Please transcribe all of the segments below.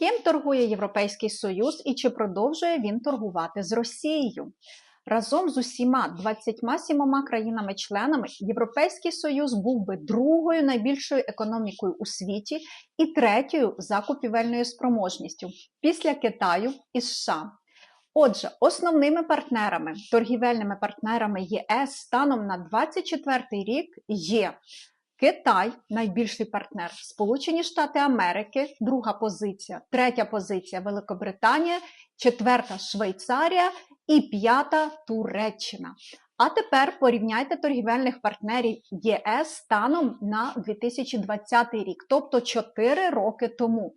ким торгує Європейський Союз і чи продовжує він торгувати з Росією. Разом з усіма 27 країнами-членами Європейський Союз був би другою найбільшою економікою у світі і третьою за купівельною спроможністю після Китаю і США. Отже, основними партнерами, торгівельними партнерами ЄС станом на 2024 рік є Китай, найбільший партнер, Сполучені Штати Америки, друга позиція, третя позиція Великобританія, четверта Швейцарія і п'ята Туреччина. А тепер порівняйте торгівельних партнерів ЄС станом на 2020 рік, тобто 4 роки тому.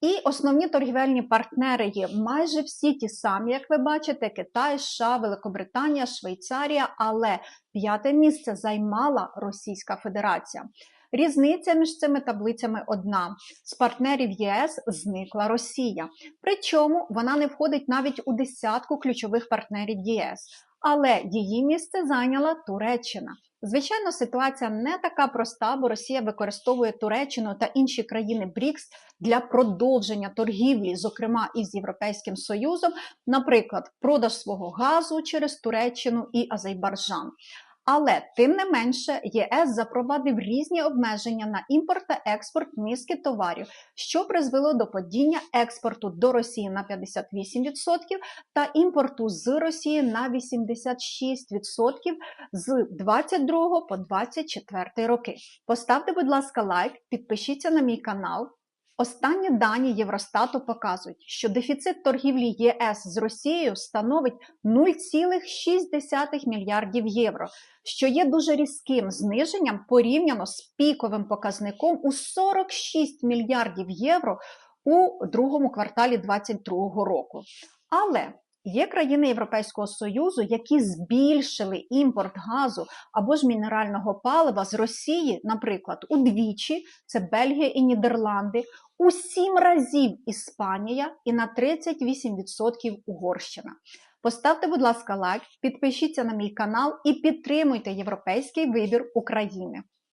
І основні торгівельні партнери є майже всі ті самі, як ви бачите: Китай, США, Великобританія, Швейцарія, але п'яте місце займала Російська Федерація. Різниця між цими таблицями одна: з партнерів ЄС зникла Росія. Причому вона не входить навіть у десятку ключових партнерів ЄС, але її місце зайняла Туреччина. Звичайно, ситуація не така проста, бо Росія використовує Туреччину та інші країни БРІКС для продовження торгівлі, зокрема із Європейським Союзом, наприклад, продаж свого газу через Туреччину і Азербайджан. Але тим не менше ЄС запровадив різні обмеження на імпорт та експорт низки товарів, що призвело до падіння експорту до Росії на 58% та імпорту з Росії на 86% з 22 по 24 роки. Поставте, будь ласка, лайк, підпишіться на мій канал. Останні дані Євростату показують, що дефіцит торгівлі ЄС з Росією становить 0,6 мільярдів євро, що є дуже різким зниженням порівняно з піковим показником у 46 мільярдів євро у другому кварталі 2022 року. Але Є країни Європейського Союзу, які збільшили імпорт газу або ж мінерального палива з Росії, наприклад, удвічі це Бельгія і Нідерланди, у сім разів Іспанія і на 38% Угорщина. Поставте, будь ласка, лайк, підпишіться на мій канал і підтримуйте європейський вибір України.